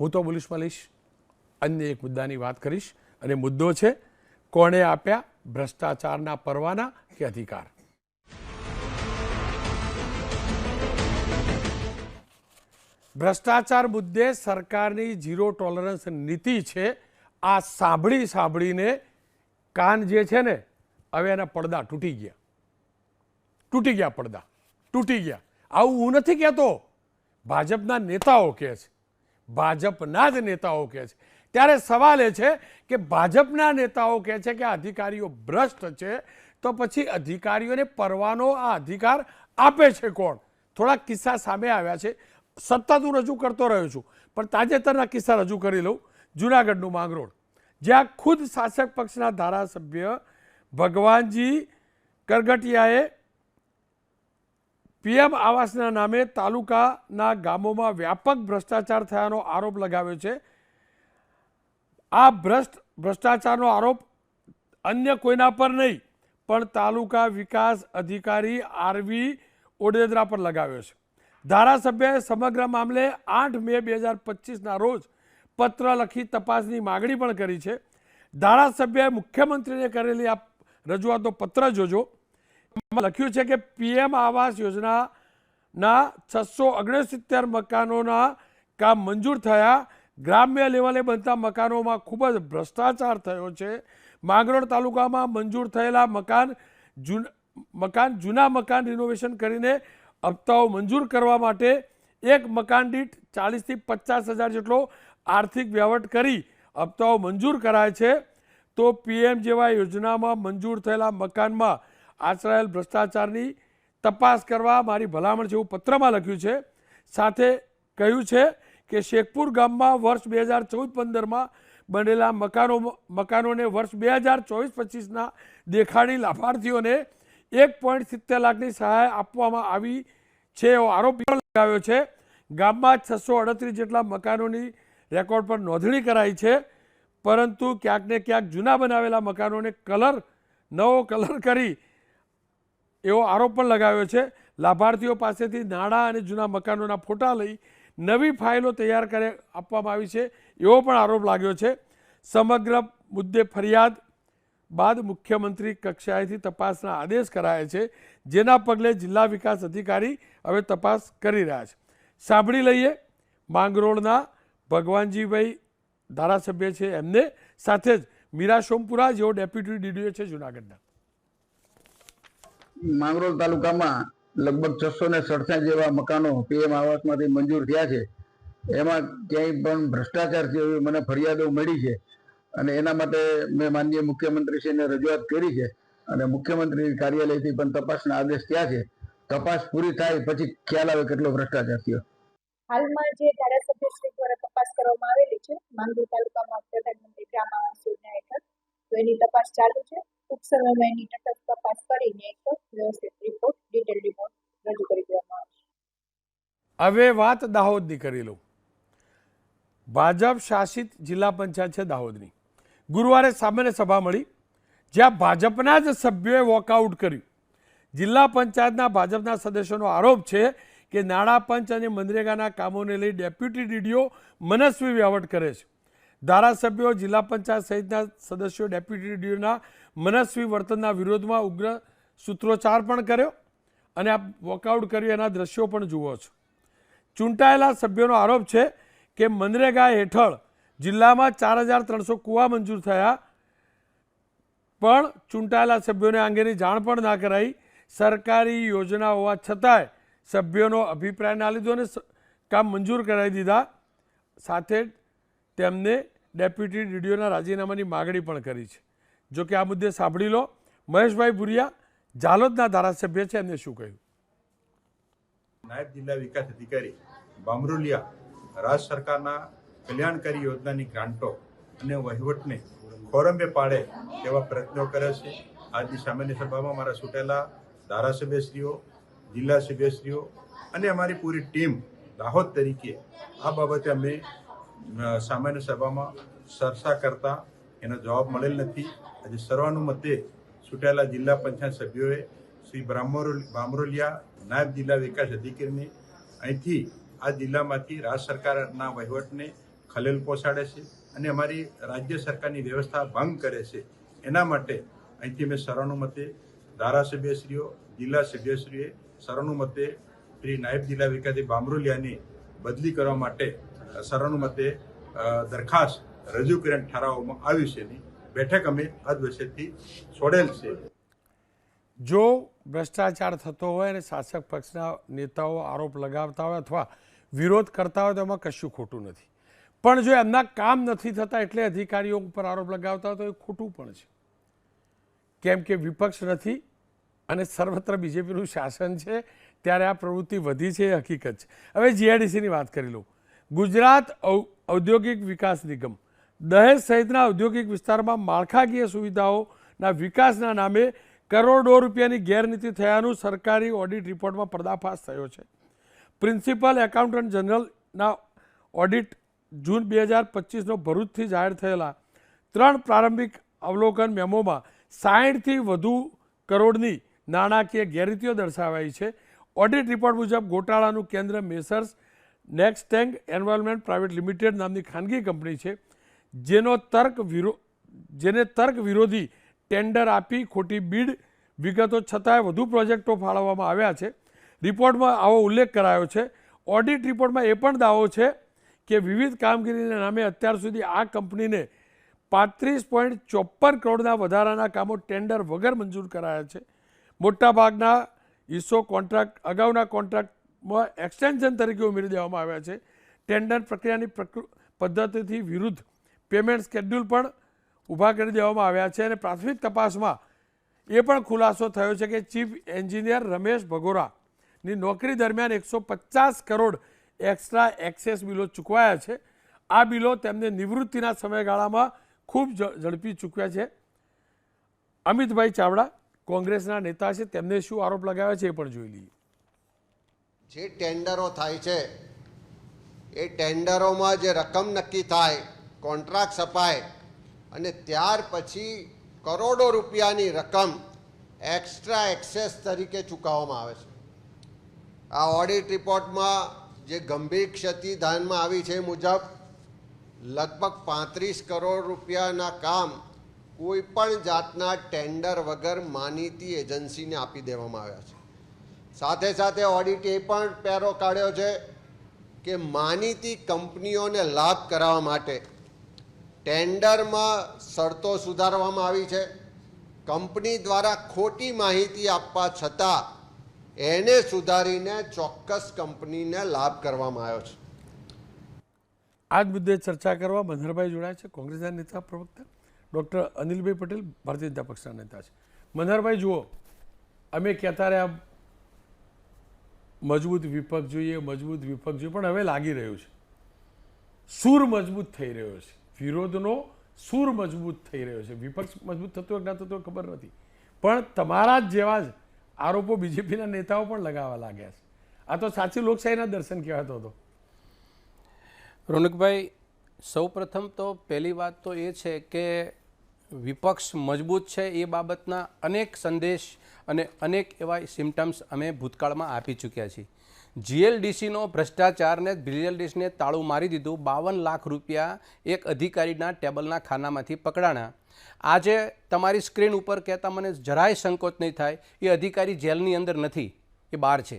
હું તો બોલીશ લઈશ. અન્ય એક મુદ્દાની વાત કરીશ અને મુદ્દો છે, કોણે આપ્યા ભ્રષ્ટાચારના પરવાના કે અધિકાર? ભ્રષ્ટાચાર મુદ્દે સરકારની ઝીરો ટોલરન્સ નીતિ છે, આ સાંભળી સાંભળીને કાન જે છે ને, હવે એના પડદા તૂટી ગયા. તૂટી ગયા પડદા. તૂટી ગયા. આવું હું નથી કહેતો. ભાજપના નેતાઓ કહે છે. ભાજપના જ નેતાઓ કહે છે. ત્યારે સવાલ એ છે કે ભાજપના નેતાઓ કહે છે કે અધિકારીઓ ભ્રષ્ટ છે, તો પછી અધિકારીઓને પરવાનો આ અધિકાર આપે છે કોણ? થોડા કિસ્સા સામે આવ્યા છે. સતત હું રજૂ કરતો રહ્યો છું, પણ તાજેતરના કિસ્સા રજૂ કરી લઉં જુનાગઢનું માંગરોળ. જ્યાં ખુદ શાસક પક્ષના ધારાસભ્ય ભગવાનજી કરગટિયાએ પીએમ આવાસના નામે તાલુકાના ગામોમાં વ્યાપક ભ્રષ્ટાચાર થયાનો આરોપ લગાવ્યો છે. આ ભ્રષ્ટ, ભ્રષ્ટાચારનો આરોપ અન્ય કોઈના પર નહીં, પણ તાલુકા વિકાસ અધિકારી આરવી ઓડેદરા પર લગાવ્યો છે. ધારાસભ્યએ સમગ્ર મામલે આઠ મે બે હજાર પચીસના રોજ પત્ર લખી તપાસની માગણી પણ કરી છે. ધારાસભ્યએ મુખ્યમંત્રીને કરેલી આ રજૂઆતનો પત્ર જોજો. લખ્યું છે કે પીએમ આવાસ યોજનાના છસો ઓગણસિત્તેર મકાનોના કામ મંજૂર થયા. ગ્રામ્ય લેવલે બનતા મકાનોમાં ખૂબ જ ભ્રષ્ટાચાર થયો છે. માંગરોળ તાલુકામાં મંજૂર થયેલા મકાન જૂન, મકાન, જૂના મકાન રિનોવેશન કરીને હપ્તાઓ મંજૂર કરવા માટે એક મકાન દીઠ ચાલીસથી પચાસ હજાર જેટલો આર્થિક વ્યવટ કરી હપ્તાઓ મંજૂર કરાય છે. તો પીએમ જેવા યોજનામાં મંજૂર થયેલા મકાનમાં આચરાયેલ ભ્રષ્ટાચારની તપાસ કરવા મારી ભલામણ છે એવું પત્રમાં લખ્યું છે. સાથે કહ્યું છે કે શેખપુર ગામમાં વર્ષ બે હજાર ચૌદ પંદરમાં બનેલા મકાનો, મકાનોને વર્ષ બે હજાર ચોવીસ પચીસના દેખાડી લાભાર્થીઓને એક પોઈન્ટ સિત્તેર લાખની સહાય આપવામાં આવી છે એવો આરોપ લગાવ્યો છે. ગામમાં છસો અડત્રીસ જેટલા મકાનોની રેકોર્ડ પર નોંધણી કરાઈ છે. પરંતુ ક્યાંક ને ક્યાંક જૂના બનાવેલા મકાનોને કલર, નવો કલર કરી એવો આરોપ પણ લગાવ્યો છે. લાભાર્થીઓ પાસેથી નાણાં અને જૂના મકાનોના ફોટા લઈ નવી ફાઇલો તૈયાર કરે આપવામાં આવી છે એવો પણ આરોપ લાગ્યો છે. સમગ્ર મુદ્દે ફરિયાદ બાદ મુખ્યમંત્રી કક્ષાએથી તપાસના આદેશ કરાયા છે, જેના પગલે જિલ્લા વિકાસ અધિકારી હવે તપાસ કરી રહ્યા છે. સાંભળી લઈએ માંગરોળના ભગવાનજીભાઈ ધારાસભ્ય છે એમને. સાથે જ મીરા સોમપુરા, જેઓ ડેપ્યુટી ડીડીઓ છે જુનાગઢના. માંગરોળ તાલુકામાં લગભગ છસો ને સડસઠ જેવા મકાનો પીએમ આવાસમાંથી મંજૂર થયા છે. એમાં ક્યાંય પણ ભ્રષ્ટાચાર એવી મને ફરિયાદો મળી છે. અને એના માટે મેં માનનીય મુખ્યમંત્રીશ્રીને રજૂઆત કરી છે. અને મુખ્યમંત્રી કાર્યાલયથી પણ તપાસના આદેશ થયા છે. તપાસ પૂરી થાય પછી ખ્યાલ આવે કેટલો ભ્રષ્ટાચાર થયો. હાલમાં જે ધારાસભ્ય દ્વારા તપાસ કરવામાં આવેલી છે, માંગરોળ તાલુકામાં પ્રધાનમંત્રી ગ્રામ આવાસ યોજના હેઠળ તો એની તપાસ ચાલુ છે. ટૂંક સમયમાં એની તટસ્થ તપાસ કરીને એક વ્યવસ્થિત રિપોર્ટ ડિટેલ રિપોર્ટ રજૂ કરી દેવામાં આવશે. હવે વાત દાહોદની કરી લઉં. ભાજપ શાસિત જિલ્લા પંચાયત છે દાહોદની. ગુરુવારે સામાન્ય સભા મળી, જ્યાં ભાજપના જ સભ્યોએ વોકઆઉટ કર્યું. જિલ્લા પંચાયતના ભાજપના સદસ્યોનો આરોપ છે કે નાણાં પંચ અને મનરેગાના કામોને લઈ ડેપ્યુટી ડીડીઓ મનસ્વી વહીવટ કરે છે. ધારાસભ્યો, જિલ્લા પંચાયત સહિતના સદસ્યો ડેપ્યુટી ડીડીઓના મનસ્વી વર્તનના વિરોધમાં ઉગ્ર સૂત્રોચ્ચાર પણ કર્યો અને આ વોકઆઉટ કર્યું, એના દ્રશ્યો પણ જુઓ છો. ચૂંટાયેલા સભ્યોનો આરોપ છે કે મનરેગા હેઠળ જિલ્લામાં ચાર હજાર ત્રણસો કૂવા મંજૂર થયા. પણ ચૂંટાયેલા સભ્યોને અંગેની જાણ પણ ના કરાઈ. સરકારી યોજના હોવા છતાંય સભ્યોનો અભિપ્રાય ના લીધો અને કામ મંજૂર કરાવી દીધા. સાથે તેમને ડેપ્યુટી ડીડીઓના રાજીનામાની માગણી પણ કરી છે. જો કે આ મુદ્દે સાંભળી લો. મહેશભાઈ ભુરિયા જાલોદના ધારાસભ્ય છે, એમને શું કહ્યું? નાયબ જિલ્લા વિકાસ અધિકારી બામરુલિયા રાજ્ય સરકારના કલ્યાણકારી યોજનાની ગ્રાન્ટો અને વહીવટને ખોરંબે પાડે તેવા પ્રયત્નો કરે છે. આજની સામાન્ય સભામાં મારા ચૂંટેલા ધારાસભ્યશ્રીઓ, જિલ્લા સભ્યશ્રીઓ અને અમારી પૂરી ટીમ દાહોદ તરીકે આ બાબતે અમે સામાન્ય સભામાં સરસા કરતા એનો જવાબ મળેલ નથી. આજે સર્વાનુમતે ચૂંટાયેલા જિલ્લા પંચાયત સભ્યોએ શ્રી બ્રાહ્મરો બામરોલિયા નાયબ જિલ્લા વિકાસ અધિકારીને અહીંથી આ જિલ્લામાંથી રાજ્ય સરકારના વહીવટને ખલેલ પહોંચાડે છે અને અમારી રાજ્ય સરકારની વ્યવસ્થા ભંગ કરે છે. એના માટે અહીંથી મેં સર્વાનુમતે ધારાસભ્યશ્રીઓ, જિલ્લા સભ્યશ્રીએ સર્વાનુમતે શ્રી નાયબ જિલ્લા વિકાસ બામરોલિયાની બદલી કરવા માટે સર્વાનુમતે દરખાસ્ત રજૂ કરીને ઠરાવવામાં આવ્યું છે બેઠક અમે અધવશેથી છોડેલ છે. જો ભ્રષ્ટાચાર થતો હોય અને શાસક પક્ષના નેતાઓ આરોપ લગાવતા હોય અથવા વિરોધ કરતા હોય તો એમાં કશું ખોટું નથી. પણ જો એમના કામ નથી થતા એટલે અધિકારીઓ ઉપર આરોપ લગાવતા હોય તો એ ખોટું પણ છે. કેમ કે વિપક્ષ નથી અને સર્વત્ર બીજેપીનું શાસન છે, ત્યારે આ પ્રવૃત્તિ વધી છે એ હકીકત છે. હવે જીઆઈડીસીની વાત કરી લઉં. ગુજરાત ઔદ્યોગિક વિકાસ નિગમ. દહેજ સહિતના ઔદ્યોગિક વિસ્તારમાં માળખાકીય સુવિધાઓના વિકાસના નામે કરોડો રૂપિયાની ગેરનીતિ થયાનું સરકારી ઓડિટ રિપોર્ટમાં પર્દાફાશ થયો છે. પ્રિન્સિપલ એકાઉન્ટન્ટ જનરલના ઓડિટ જૂન બે હજાર પચીસનો ભરૂચથી જાહેર થયેલા ત્રણ પ્રારંભિક અવલોકન મેમોમાં સાહીઠથી વધુ કરોડની નાણાકીય ગેરરીતિઓ દર્શાવાઈ છે. ઓડિટ રિપોર્ટ મુજબ ગોટાળાનું કેન્દ્ર મેસર્સ નેક્સટેંગ એન્વાયરમેન્ટ પ્રાઇવેટ લિમિટેડ નામની ખાનગી કંપની છે, જેનો તર્ક વિરો, જેને તર્ક વિરોધી ટેન્ડર આપી ખોટી બીડ વિગતો છતાંય વધુ પ્રોજેક્ટો ફાળવવામાં આવ્યા છે. રિપોર્ટમાં આવો ઉલ્લેખ કરાયો છે. ઓડિટ રિપોર્ટમાં એ પણ દાવો છે કે વિવિધ કામગીરીના નામે અત્યાર સુધી આ કંપનીને પાંત્રીસ પોઈન્ટ ચોપન કરોડના વધારાના કામો ટેન્ડર વગર મંજૂર કરાયા છે. મોટાભાગના હિસ્સો કોન્ટ્રાક્ટ, અગાઉના કોન્ટ્રાક્ટમાં એક્સટેન્શન તરીકે ઉમેરી દેવામાં આવ્યા છે. ટેન્ડર પ્રક્રિયાની પ્રકૃ- પદ્ધતિથી વિરુદ્ધ પેમેન્ટ સ્કેડ્યુલ પણ ઊભા કરી દેવામાં આવ્યા છે અને પ્રાથમિક તપાસમાં એ પણ ખુલાસો થયો છે કે ચીફ એન્જિનિયર રમેશ ભગોરાની નોકરી દરમિયાન એકસો પચાસ કરોડ એક્સ્ટ્રા એક્સેસ બિલો ચૂકવાયા છે. આ બિલો તેમને નિવૃત્તિના સમયગાળામાં ખૂબ ઝડપી ચૂકવ્યા છે. અમિતભાઈ ચાવડા કોંગ્રેસના નેતા છે, તેમને શું આરોપ લગાવ્યા છે એ પણ જોઈ લઈએ. જે ટેન્ડરો થાય છે, એ ટેન્ડરોમાં જે રકમ નક્કી થાય, કોન્ટ્રાક્ટ સપાય અને ત્યાર પછી કરોડો રૂપિયાની રકમ એક્સ્ટ્રા એક્સેસ તરીકે ચૂકવવામાં આવે છે. આ ઓડિટ રિપોર્ટમાં જે ગંભીર ક્ષતિ ધ્યાનમાં આવી છે મુજબ લગભગ પાંત્રીસ કરોડ રૂપિયાના કામ કોઈ પણ જાતના ટેન્ડર વગર માનીતી એજન્સીને આપી દેવામાં આવ્યા છે. સાથે સાથે ઓડિટે પણ પેરો કાઢ્યો છે કે માનીતી કંપનીઓને લાભ કરાવવા માટે ટેન્ડરમાં શરતો સુધારવામાં આવી છે. કંપની દ્વારા ખોટી માહિતી આપવા છતાં એને સુધારીને ચોક્કસ કંપનીને લાભ કરવામાં આવ્યો છે. આ જ મુદ્દે ચર્ચા કરવા મનહરભાઈ જોડાયા છે, કોંગ્રેસના નેતા પ્રવક્તા ડૉક્ટર અનિલભાઈ પટેલ, ભારતીય જનતા પક્ષના નેતા છે. મનહરભાઈ, જુઓ, અમે કહેતા રહ્યા મજબૂત વિપક્ષ જોઈએ, મજબૂત વિપક્ષ જોઈએ, પણ હવે લાગી રહ્યું છે. સૂર મજબૂત થઈ રહ્યો છે. વિરોધનો સૂર મજબૂત થઈ રહ્યો છે. વિપક્ષ મજબૂત થતો ના થતો ખબર નથી. પણ તમારા જ જેવા જ આરોપો બીજેપીના નેતાઓ પણ લગાવવા લાગ્યા છે. આ તો સાચી લોકશાહીના દર્શન કહેવાતો હતો. રોનકભાઈ, સૌપ્રથમ તો પહેલી વાત તો એ છે કે વિપક્ષ મજબૂત છે એ બાબતના અનેક સંદેશ અને અનેક એવા સિમ્ટમ્સ અમે ભૂતકાળમાં આપી ચૂક્યા છીએ. જીએલડીસીનો ભ્રષ્ટાચારને જીએલડીસીને તાળું મારી દીધું બાવન લાખ રૂપિયા એક અધિકારીના ટેબલના ખાનામાંથી પકડાણા. આજે તમારી સ્ક્રીન ઉપર કહેતા મને જરાય સંકોચ નહીં થાય, એ અધિકારી જેલની અંદર નથી, એ બહાર છે.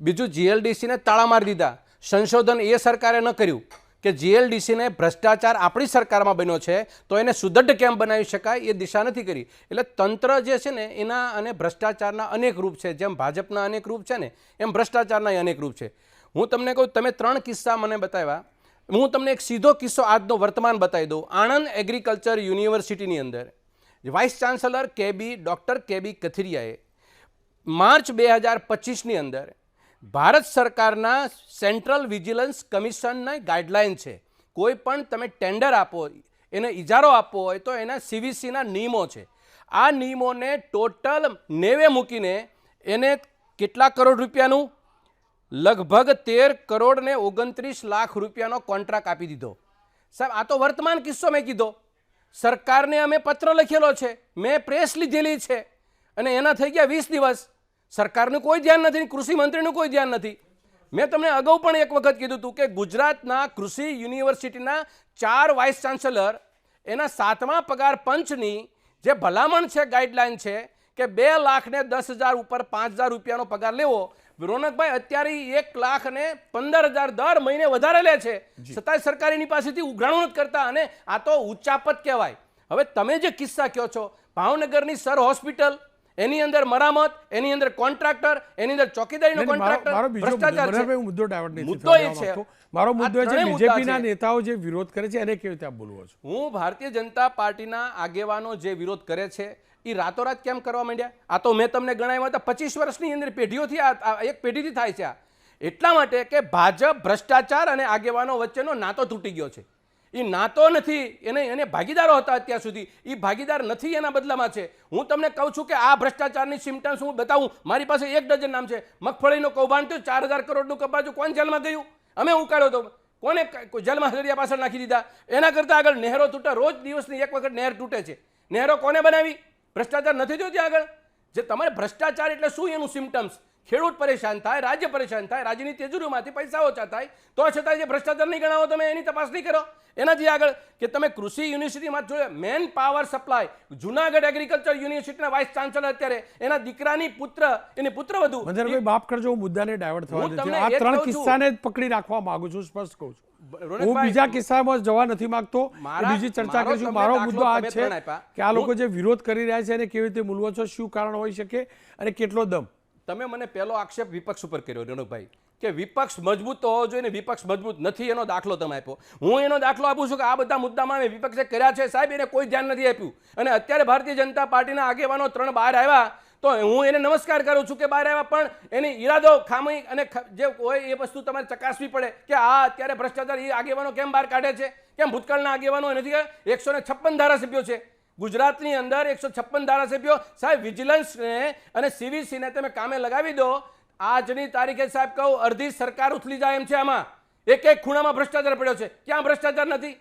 બીજું જીએલડીસીને તાળા મારી દીધા. સંશોધન એ સરકારે ન કર્યું. કે જીએલડીસીને ભ્રષ્ટાચાર આપણી સરકારમાં બન્યો છે, તો એને સુદૃઢ કેમ બનાવી શકાય એ દિશા નથી કરી. એટલે તંત્ર જે છે ને, એના અને ભ્રષ્ટાચારના અનેક રૂપ છે. જેમ ભાજપના અનેક રૂપ છે ને, એમ ભ્રષ્ટાચારના અનેક રૂપ છે. હું તમને કહું, તમે ત્રણ કિસ્સા મને બતાવ્યા. હું તમને એક સીધો કિસ્સો આજનો વર્તમાન બતાવી દઉં. આણંદ એગ્રીકલ્ચર યુનિવર્સિટીની અંદર, vice chancellor KB doctor KB કથિરિયાએ March બે હજાર પચીસની અંદર ભારત સરકારના સેન્ટ્રલ વિજિલન્સ કમિશનના ગાઈડલાઇન છે. કોઈ પણ તમે ટેન્ડર આપો, એને ઇજારો આપવો હોય તો એના સીવીસીના નિયમો છે. આ નિયમોને ટોટલ નેવે મૂકીને એને કેટલા કરોડ રૂપિયાનું? લગભગ તેર કરોડ ને ઓગણત્રીસ લાખ રૂપિયાનો કોન્ટ્રાક્ટ આપી દીધો. સાહેબ, આ તો વર્તમાન કિસ્સો મેં કીધો. સરકારને અમે પત્ર લખેલો છે. મેં પ્રેસ લીધેલી છે. અને એના થઈ ગયા વીસ દિવસ. સરકારનું કોઈ ધ્યાન નથી કૃષિ મંત્રીનું કોઈ ધ્યાન નથી. મેં તમને અગાઉ પણ એક વખત કીધું હતું કે ગુજરાતના કૃષિ યુનિવર્સિટીના ચાર વાઇસ ચાન્સેલર એના સાતમા પગાર પંચની જે ભલામણ છે ગાઈડલાઇન છે કે બે લાખને દસ હજાર ઉપર પાંચ હજાર રૂપિયાનો પગાર લેવો રોનકભાઈ અત્યારે એક લાખ ને પંદર હજાર દર મહિને વધારે લે છે. છતાંય સરકારીની પાસેથી ઉઘરાણું નથી કરતા અને આ તો ઉચ્ચાપત કહેવાય. હવે તમે જે કિસ્સા કહો છો ભાવનગરની સર હોસ્પિટલ એની અંદર મરામત એની અંદર કોન્ટ્રાક્ટર એની અંદર ચોકીદારીનો કોન્ટ્રાક્ટર ભ્રષ્ટાચાર છે. મુદ્દો ડાયવર્ટ નથી મુદ્દો એ છે. મારો મુદ્દો છે બીજેપીના નેતાઓ જે વિરોધ કરે છે એને કેવી રીતે બોલવો છો? હું ભારતીય જનતા પાર્ટીના આગેવાનો જે વિરોધ કરે છે એ રાતોરાત કેમ કરવા માંડ્યા? આ તો મેં તમને ગણાવ્યા હતા પચીસ વર્ષની અંદર પેઢીઓથી આ એક પેઢીથી થાય છે આ. એટલા માટે કે ભાજપ ભ્રષ્ટાચાર અને આગેવાનો વચ્ચેનો નાતો તૂટી ગયો છે. એ નાતો નથી. એને એને ભાગીદારો હતા અત્યાર સુધી. એ ભાગીદાર નથી એના બદલામાં છે. હું તમને કહું છું કે આ ભ્રષ્ટાચારની સિમ્ટમ્સ હું બતાવું. મારી પાસે એક ડઝન નામ છે. મગફળીનું કૌભાંડ થયું, ચાર હજાર કરોડનું કબાજુ કોણ જેલમાં ગયું? અમે ઉકાળ્યો હતો કોને જેલમાં હજરિયા પાછળ નાખી દીધા? એના કરતાં આગળ નહેરો તૂટે. રોજ દિવસની એક વખત નહેર તૂટે છે. નહેરો કોને બનાવી? ભ્રષ્ટાચાર નથી થયો ત્યાં આગળ? જે તમારે ભ્રષ્ટાચાર એટલે શું એનું સિમ્ટમ્સ ખેડૂત પરેશાન થાય રાજ્ય પરેશાન થાય રાજ્યની તેજુરીમાંથી પૈસા ઓછા થાય તો છતાં જે ભ્રષ્ટાચાર નહીં ગણાવો તમે એની તપાસ નહીં કરો. એનાથી આગળ કે તમે કૃષિ યુનિવર્સિટીમાં જોયે man power supply Junagadh agriculture યુનિવર્સિટીના વાઇસ ચાન્સલર અત્યારે એના દીકરાની પુત્ર એની પુત્રવધુ મંજરભાઈ માફ કરજો હું મુદ્દાને ડાયવર્ટ થવા દઉં આ ત્રણ. કિસ્સાને જ પકડી રાખવા માંગુ છું સ્પષ્ટ કહું છું. હું બીજા કિસ્સામાં જવા નથી માંગતો. બીજી ચર્ચા કરીશું. મારો મુદ્દો આ છે કે આ લોકો જે વિરોધ કરી રહ્યા છે એને કેવી રીતે મૂલવો છો શું કારણ હોઈ શકે અને કેટલો દમ. તમે મને પહેલો આક્ષેપ વિપક્ષ ઉપર કર્યો, રેણુભાઈ, કે વિપક્ષ મજબૂત તો હોવો જોઈએ વિપક્ષ મજબૂત નથી, એનો દાખલો તમે આપ્યો. હું એનો દાખલો આપું છું કે આ બધા મુદ્દામાં વિપક્ષે કર્યા છે સાહેબ, એને કોઈ ધ્યાન નથી આપ્યું. અને અત્યારે ભારતીય જનતા પાર્ટીના આગેવાનો ત્રણ બહાર આવ્યા, તો હું એને નમસ્કાર કરું છું કે બહાર આવ્યા, પણ એની ઈરાદો ખામી અને જે હોય એ વસ્તુ તમારે ચકાસવી પડે કે આ અત્યારે ભ્રષ્ટાચાર એ આગેવાનો કેમ બહાર કાઢે છે? કેમ ભૂતકાળના આગેવાનો નથી? એકસો ને છપ્પન ધારાસભ્યો છે. ગુજરાતની અંદર એકસો છપ્પન ધારાસભ્યો સાહેબ વિજિલન્સને અને સીવીસીને તમે કામે લગાવી દો. આજની તારીખે સાહેબ કહું, અડધી સરકાર ઉથલી જાય એમ છે આમાં. એક એક ખૂણામાં ભ્રષ્ટાચાર પડ્યો છે. ક્યાં ભ્રષ્ટાચાર નથી?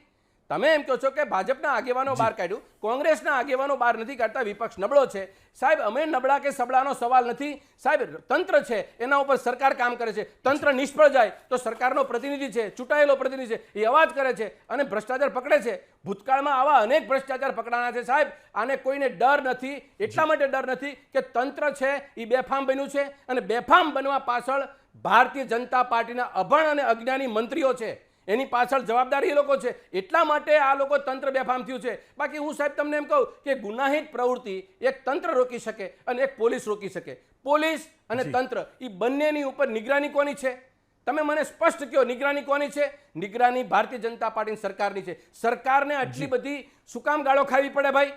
તમે એમ કહો છો કે ભાજપના આગેવાનો બહાર કાઢ્યું? કોંગ્રેસના આગેવાનો બહાર નથી કાઢતા વિપક્ષ નબળો છે. સાહેબ અમે નબળા કે સબળાનો સવાલ નથી. સાહેબ તંત્ર છે એના ઉપર સરકાર કામ કરે છે. તંત્ર નિષ્ફળ જાય તો સરકારનો પ્રતિનિધિ છે ચૂંટાયેલો પ્રતિનિધિ છે એ અવાજ કરે છે અને ભ્રષ્ટાચાર પકડે છે. ભૂતકાળમાં આવા અનેક ભ્રષ્ટાચાર પકડાના છે. સાહેબ આને કોઈને ડર નથી. એટલા માટે ડર નથી કે તંત્ર છે એ બેફામ બન્યું છે અને બેફામ બનવા પાછળ ભારતીય જનતા પાર્ટીના અભણ અને અજ્ઞાની મંત્રીઓ છે. એની પાછળ જવાબદારી એ લોકો છે. એટલા માટે આ લોકો તંત્ર બેફામ થયું છે. બાકી હું સાહેબ તમને એમ કહું કે ગુનાહિત પ્રવૃત્તિ એક તંત્ર રોકી શકે અને એક પોલીસ રોકી શકે. પોલીસ અને તંત્ર એ બંનેની ઉપર નિગરાની કોની છે? તમે મને સ્પષ્ટ કહો નિગરાની કોની છે? નિગરાની ભારતીય જનતા પાર્ટીની સરકારની છે. સરકારને આટલી બધી શું કામ ગાળો ખાવી પડે ભાઈ?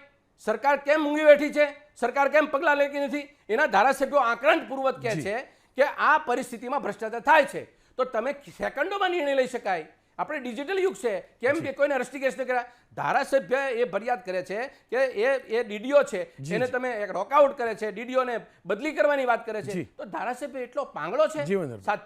સરકાર કેમ મૂંગી બેઠી છે? સરકાર કેમ પગલાં લેતી નથી? એના ધારાસભ્યો આક્રંદ પૂર્વક કહે છે કે આ પરિસ્થિતિમાં ભ્રષ્ટાચાર થાય છે. તો તમે સેકન્ડોમાં નિર્ણય લઈ શકાય. આપણે ડિજિટલ યુગ છે. કેમ કે કોઈને રસ્ટિકેશ ન કર્યા. ધારાસભ્ય એ ફરિયાદ કરે છે કે એ એ ડીડીઓ છે. એને તમે એક રોકઆઉટ કરે છે ડીડીઓને બદલી કરવાની વાત કરે છે. તો ધારાસભ્ય એટલો પાંગળો છે.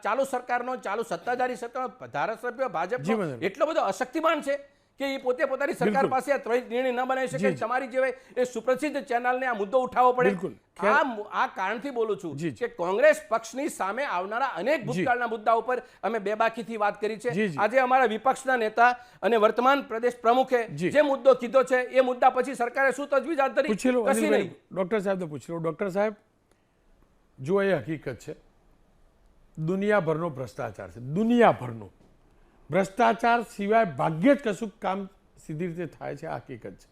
ચાલુ સરકારનો ચાલુ સત્તાધારી સરકારનો ધારાસભ્ય ભાજપ એટલો બધો અશક્તિમાન છે? કે એ પોતે પોતાની સરકાર પાસે આ ત્વરિત નિર્ણય ન બનાવી શકે. તમારી જેવા એ સુપ્રસિદ્ધ ચેનલને આ મુદ્દો ઉઠાવવો પડે. આ આ કારણથી બોલું છું. કે કોંગ્રેસ પક્ષની સામે આવનારા અનેક ભૂતકાળના મુદ્દા ઉપર અમે બેબાકીથી વાત કરી છે. આજે અમારા વિપક્ષના નેતા અને વર્તમાન પ્રદેશ પ્રમુખે જે. મુદ્દો કીધો છે એ મુદ્દા પછી સરકારે શું તજવીજ હાથ ધરી? કશી નહીં. ડૉક્ટર સાહેબને પૂછી લો. ડૉક્ટર સાહેબ જો એ હકીકત છે. દુનિયાભરનો ભ્રષ્ટાચાર છે. દુનિયાભરનો. ભ્રષ્ટાચાર સિવાય ભાગ્યે જ કશું કામ સીધી રીતે થાય છે, આ હકીકત છે.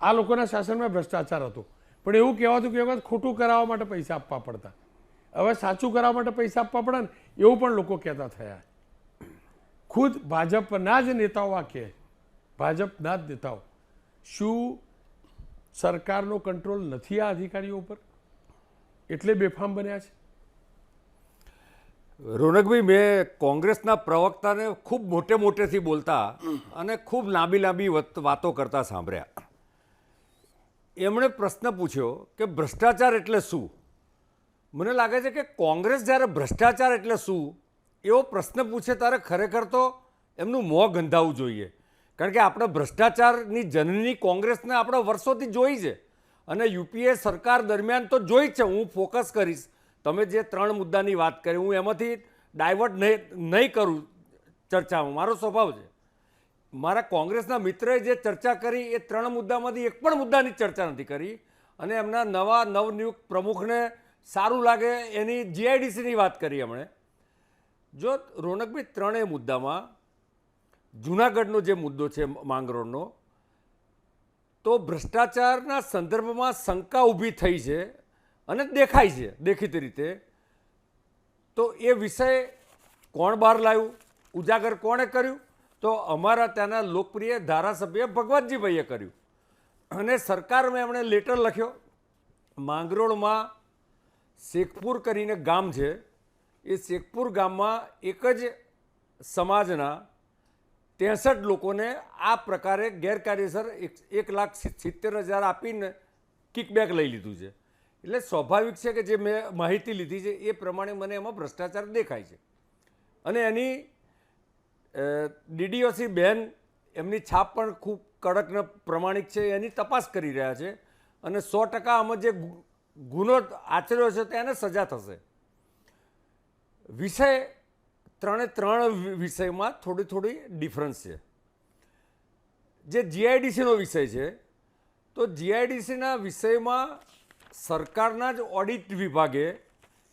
આ લોકોના શાસનમાં ભ્રષ્ટાચાર હતો. પણ એવું કહેવાતું કે વખત ખોટું કરાવવા માટે પૈસા આપવા પડતા. હવે સાચું કરાવવા માટે પૈસા આપવા પડે ને, એવું પણ લોકો કહેતા થયા ખુદ ભાજપના જ નેતાઓ આ કહે ભાજપના જ નેતાઓ. શું સરકારનો કંટ્રોલ નથી આ અધિકારીઓ ઉપર? એટલે બેફામ બન્યા છે. રોનકભાઈ, મેં કોંગ્રેસના પ્રવક્તાને ખૂબ મોટે મોટેથી બોલતા અને ખૂબ લાંબી લાંબી વાતો કરતા સાંભળ્યા. એમણે પ્રશ્ન પૂછ્યો કે ભ્રષ્ટાચાર એટલે શું? મને લાગે છે કે કોંગ્રેસ જ્યારે ભ્રષ્ટાચાર એટલે શું? એવો પ્રશ્ન પૂછે ત્યારે ખરેખર તો એમનું મોં ગંધાવવું જોઈએ. કારણ કે આપણે ભ્રષ્ટાચારની જનની કોંગ્રેસને આપણે વર્ષોથી જોઈ છે. અને યુપીએ સરકાર દરમિયાન તો જોઈ છે. હું ફોકસ કરીશ તમે જે ત્રણ મુદ્દાની વાત કરી, હું એમાંથી ડાયવર્ટ નહીં નહીં કરું ચર્ચામાં. મારો સ્વભાવ છે. મારા કોંગ્રેસના મિત્રએ જે ચર્ચા કરી, એ ત્રણ મુદ્દામાંથી એક પણ મુદ્દાની ચર્ચા નથી કરી. અને એમના નવા નવનિયુક્ત પ્રમુખને સારું લાગે એની જીઆઈડીસીની વાત કરી એમણે. જો રોનકભાઈ, ત્રણેય મુદ્દામાં જુનાગઢનો જે મુદ્દો છે, માંગરોળનો, તો ભ્રષ્ટાચારના સંદર્ભમાં શંકા ઊભી થઈ છે. અને દેખાય છે, દેખીતી રીતે. તો એ વિષય કોણ બહાર લાવ્યું ઉજાગર કોણે કર્યું? તો અમારા ત્યાંના લોકપ્રિય ધારાસભ્ય ભગવતજીભાઈએ કર્યું. અને સરકારમાં એમણે લેટર લખ્યો. માંગરોળમાં શેખપુર કરીને ગામ છે. એ શેખપુર ગામમાં એક જ સમાજના ત્રેસઠ લોકોને આ પ્રકારે ગેરકાયદેસર એક લાખ સિત્તેર હજાર આપીને કિકબેક લઈ લીધું છે. એટલે સ્વાભાવિક છે કે જે મેં માહિતી લીધી છે, એ પ્રમાણે મને એમાં ભ્રષ્ટાચાર દેખાય છે. અને એની ડીડીઓસી બેન એમની છાપ પણ ખૂબ કડક ને પ્રમાણિક છે, એની તપાસ કરી રહ્યા છે અને સો ટકા આમાં જે ગુનો આચર્યો છે તેને સજા થશે. વિષય ત્રણે ત્રણ વિષયમાં થોડી થોડી ડિફરન્સ છે. જે જીઆઈડીસીનો વિષય છે, તો જીઆઈડીસીના વિષયમાં સરકારના જ ઓડિટ વિભાગે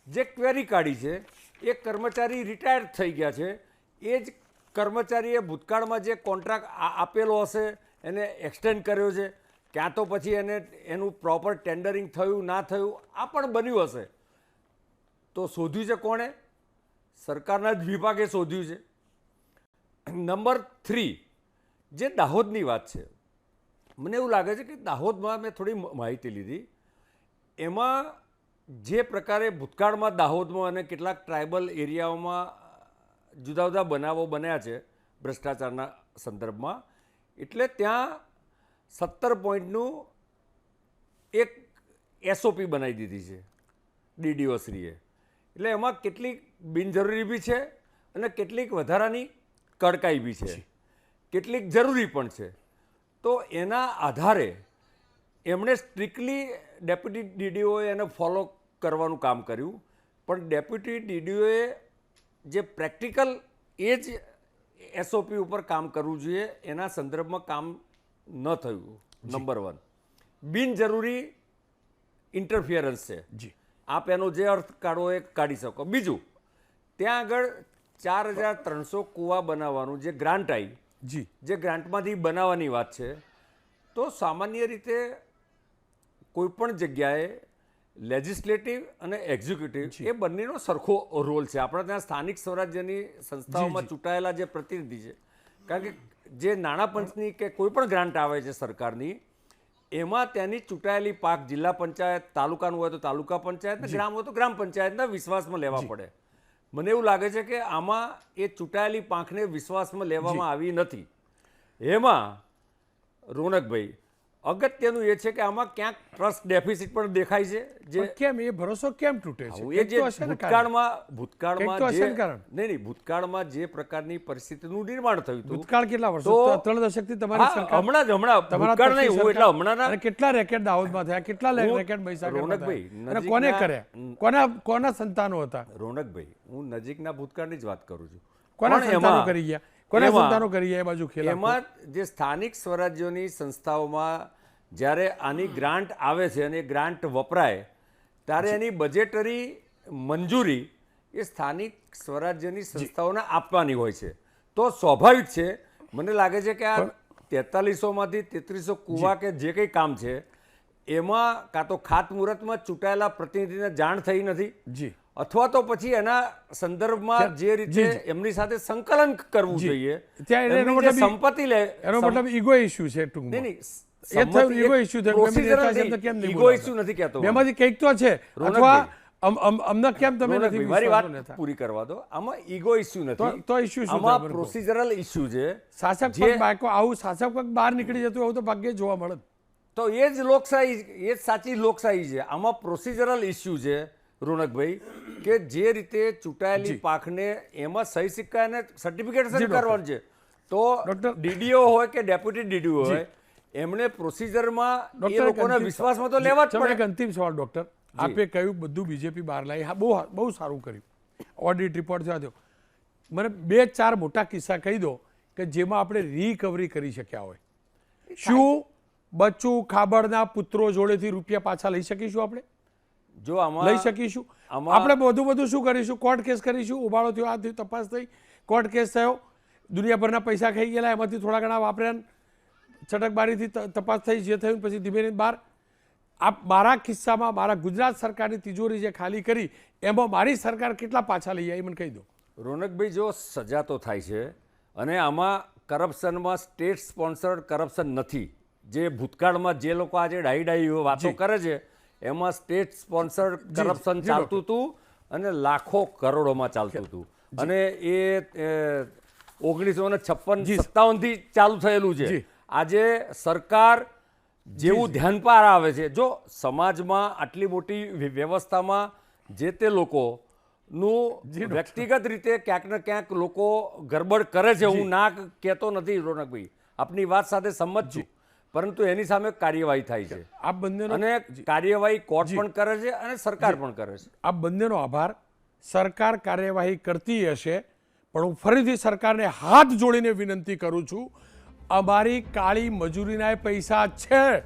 જે ક્વેરી કાઢી છે, એ કર્મચારી રિટાયર થઈ ગયા છે. એ જ કર્મચારીએ ભૂતકાળમાં જે કોન્ટ્રાક્ટ આપેલો હશે, એને એક્સટેન્ડ કર્યો છે. ક્યાં તો પછી એને એનું પ્રોપર ટેન્ડરિંગ થયું, ના થયું, આ પણ બન્યું હશે. તો શોધ્યું છે કોણે? સરકારના જ વિભાગે શોધ્યું છે. નંબર થ્રી, જે દાહોદની વાત છે. મને એવું લાગે છે કે દાહોદમાં મેં થોડી માહિતી લીધી. એમાં જે પ્રકારે ભૂતકાળમાં દાહોદમાં અને કેટલાક ટ્રાઇબલ એરિયાઓમાં જુદા જુદા બનાવો બન્યા છે ભ્રષ્ટાચારના સંદર્ભમાં એટલે ત્યાં સત્તર પોઈન્ટનું એક એસઓપી બનાવી દીધી છે ડીડીઓ શ્રીએ. એટલે એમાં કેટલીક બિનજરૂરી બી છે અને કેટલીક વધારાની કડકાઈ બી છે. કેટલીક જરૂરી પણ છે. તો એના આધારે એમણે સ્ટ્રિક્ટલી ડેપ્યુટી ડીડીઓએ એને ફોલો કરવાનું કામ કર્યું. પણ ડેપ્યુટી ડીડીઓએ જે પ્રેક્ટિકલ એ જ એસઓપી ઉપર કામ કરવું જોઈએ એના સંદર્ભમાં કામ ન થયું નંબર વન બિનજરૂરી ઇન્ટરફિયરન્સ છે. જી. આપ એનો જે અર્થ કાઢો એ કાઢી શકો. બીજું ત્યાં આગળ ચાર હજાર ત્રણસો કૂવા બનાવવાનું જે ગ્રાન્ટ આવી જી. જે ગ્રાન્ટમાંથી બનાવવાની વાત છે તો સામાન્ય રીતે કોઈ પણ જગ્યાએ લેજિસ્લેટિવ અને એક્ઝિક્યુટિવ એ બંનેનો સરખો રોલ છે. આપણા ત્યાં સ્થાનિક સ્વરાજ્યની સંસ્થાઓમાં ચૂંટાયેલા જે પ્રતિનિધિ છે કારણ કે જે નાણાં પંચની કે કોઈ પણ ગ્રાન્ટ આવે છે સરકારની એમાં ત્યાંની ચૂંટાયેલી પાક જિલ્લા પંચાયત તાલુકાનું હોય તો તાલુકા પંચાયત ગ્રામ હોય તો ગ્રામ પંચાયતના વિશ્વાસમાં લેવા પડે. મને એવું લાગે છે કે આમાં એ ચૂંટાયેલી પાંખને વિશ્વાસમાં લેવામાં આવી નથી. એમાં રોનકભાઈ અગત્યનું એ છે કે આમાં ક્યાંક ટ્રસ્ટ ડેફિસિટ પણ દેખાય છે જે કેમ એ ભરોસો કેમ તૂટે છે? એ જે. ભૂતકાળમાં ભૂતકાળમાં જે કારણ. નહીં નહીં ભૂતકાળમાં જે પ્રકારની પરિસ્થિતિનું નિર્માણ થયું હતું ભૂતકાળ કેટલા વર્ષો? ત્રણ દશકથી તમારી સરકાર હમણાં જ હમણાં ભૂતકાળ નહીં હું એટલા હમણાં કેટલા રેકેટ દાહોદમાં થયા કેટલા રેકેટ મહીસાગરમાં રોનકભાઈ, અને કોને કર્યા? કોના કોના સંતાનો હતા? રોનકભાઈ હું નજીકના ભૂતકાળની જ વાત કરું છું. કોના સંતાનો કરી ગયા? કોના સંતાનો કરી ગયા? એ બાજુ ખેલા એમાં જે સ્થાનિક સ્વરાજ્યોની સંસ્થાઓમાં જ્યારે આની ગ્રાન્ટ આવે છે અને એ ગ્રાન્ટ વપરાય ત્યારે એની બજેટરી મંજૂરી એ સ્થાનિક સ્વરાજ્યની સંસ્થાઓને આપવાની હોય છે. તો સ્વાભાવિક છે. મને લાગે છે કે આ તેતાલીસોમાંથી તેત્રીસો કુવા કે જે કંઈ કામ છે એમાં કાં તો ખાતમુહૂર્તમાં ચૂંટાયેલા પ્રતિનિધિને જાણ થઈ નથી. જી. અથવા તો પછી એના સંદર્ભમાં જે રીતે. એમની સાથે સંકલન કરવું જોઈએ સંપત્તિ લે એનો મતલબ ઈગો ઇશ્યુ છે નહીં ટૂંકમાં નહીં. એ થયું સંમતિ ઇશ્યુ થયું ગમે તે procedural દેખાય છે એમ તો કેમ નહીં ઈગો ઇશ્યુ નથી કહેતો બેમાંથી કંઈક તો છે અથવા અમ- અમ- અમને કેમ તમે નથી મારી વાત પૂરી કરવા દો. આમાં ઈગો ઇશ્યુ નથી. તો- તો શું આમાં પ્રોસિજરલ ઇશ્યુ છે. શાસક પક્ષ બાયકો આવું શાસક પક્ષ બહાર નીકળી જતું એવું તો ભાગ્યે જોવા મળે તો એ જ લોકશાહી એ જ સાચી લોકશાહી છે. આમાં પ્રોસિજરલ ઇશ્યુ છે રોનકભાઈ કે જે રીતે ચૂંટાયેલી પાકને એમાં સહી સિક્કા અને સર્ટિફિકેટ. કરવાનું છે. તો ડીડીઓ હોય કે ડેપ્યુટી ડીડીઓ હોય એમણે પ્રોસિજરમાં એ લોકોના વિશ્વાસમાં તો લેવા જ પડે. અંતિમ સવાલ ડોક્ટર. આપે કહ્યું બધું બીજેપી બહાર લાવી. હા બહુ બહુ સારું કર્યું. ઓડિટ રિપોર્ટ જોવા દો. મને બે ચાર મોટા કિસ્સા કહી દો કે જેમાં આપણે રિકવરી કરી શક્યા હોય. શું બચ્ચું ખાબડના પુત્રો જોડેથી રૂપિયા પાછા લઈ શકીશું આપણે? જો આમાં લઈ શકીશું? આપણે બધું બધું શું કરીશું? કોર્ટ કેસ કરીશું? ઉબાળો થયો આ થયું તપાસ થઈ. કોર્ટ કેસ થયો. દુનિયાભરના પૈસા ખાઈ ગયેલા એમાંથી થોડા ઘણા વાપર્યા છટકબારીથી તપાસ થઈ જે થયું પછી ધીમે બહાર આ મારા કિસ્સામાં મારા ગુજરાત સરકારની તિજોરી જે ખાલી કરી એમાં મારી સરકાર કેટલા પાછા લઈ આવી એ મને કહી દો. રોનકભાઈ જો સજા તો થાય છે અને આમાં કરપ્શનમાં સ્ટેટ સ્પોન્સર્ડ કરપ્શન નથી. જે ભૂતકાળમાં જે લોકો આજે ડાઈ ડાઈ વાતો કરે છે એમાં સ્ટેટ સ્પોન્સર્ડ કરપ્શન ચાલતું હતું અને લાખો કરોડોમાં ચાલતું હતું. અને એ ઓગણીસો ને છપ્પન સત્તાવનથી ચાલુ થયેલું છે. આજે સરકાર જેવું ધ્યાન પાર આવે છે. જો સમાજમાં આટલી મોટી વ્યવસ્થામાં જે તે લોકોનું વ્યક્તિગત રીતે ક્યાંક ને ક્યાંક લોકો ગરબડ કરે છે હું ના કહેતો નથી રોનકભાઈ. આપની વાત સાથે સંમત છું. પરંતુ એની સામે કાર્યવાહી થાય છે. આ બંનેનો અને કાર્યવાહી કોર્ટ પણ કરે છે અને સરકાર પણ કરે છે. આ બંનેનો આભાર. સરકાર કાર્યવાહી કરતી હશે પણ હું ફરીથી સરકારને હાથ જોડીને વિનંતી કરું છું અમારી કાળી મજૂરીના પૈસા છે.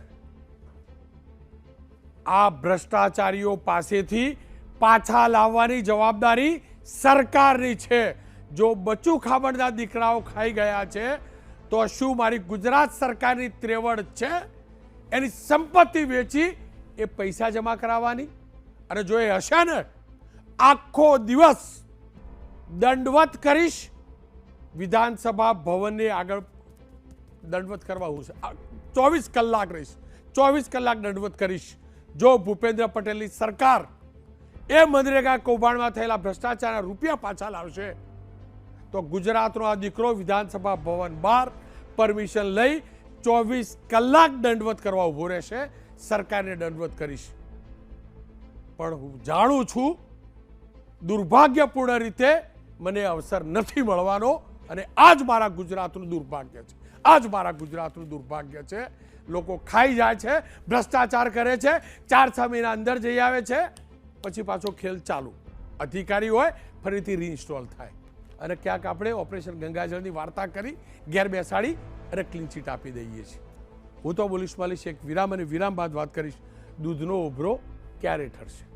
આ ભ્રષ્ટાચારીઓ પાસેથી પાછા લાવવાની જવાબદારી સરકારની છે. જો બચુ ખાબડના દીકરાઓ ખાઈ ગયા છે, તો શું મારી ગુજરાત સરકારની ત્રેવડ છે? એની સંપત્તિ વેચી એ પૈસા જમા કરાવવાની? અને જો એ હશે ને, આખો દિવસ દંડવત કરીશ. વિધાનસભા ભવનની આગળ દંડવત કરવા હું. ચોવીસ કલાક રહીશ. ચોવીસ કલાક દંડવત કરીશ. જો ભૂપેન્દ્ર પટેલની સરકાર એ મનરેગા કૌભાંડમાં થયેલા ભ્રષ્ટાચારના રૂપિયા પાછા લાવશે, તો ગુજરાતનો આ દીકરો વિધાનસભા ભવન બહાર પરમિશન લઈ ચોવીસ કલાક દંડવત કરવા ઊભો રહેશે. સરકારને દંડવત કરીશ. પણ હું જાણું છું, દુર્ભાગ્યપૂર્ણ રીતે મને અવસર નથી મળવાનો અને આ જ મારા ગુજરાતનું દુર્ભાગ્ય છે. આ જ મારા ગુજરાતનું દુર્ભાગ્ય છે. લોકો ખાઈ જાય છે, ભ્રષ્ટાચાર કરે છે, ચાર છ મહિના અંદર જઈ આવે છે, પછી પાછો ખેલ ચાલુ. અધિકારી હોય, ફરીથી રીઇન્સ્ટોલ થાય. અને ક્યાંક આપણે ઓપરેશન ગંગાજળની વાર્તા કરી, ઘેર બેસાડી અને ક્લીન ચીટ આપી દઈએ છીએ. હું તો બોલીશ, માલીશ, એક વિરામ અને વિરામ બાદ વાત કરીશ. દૂધનો ઉભરો ક્યારે ઠરશે?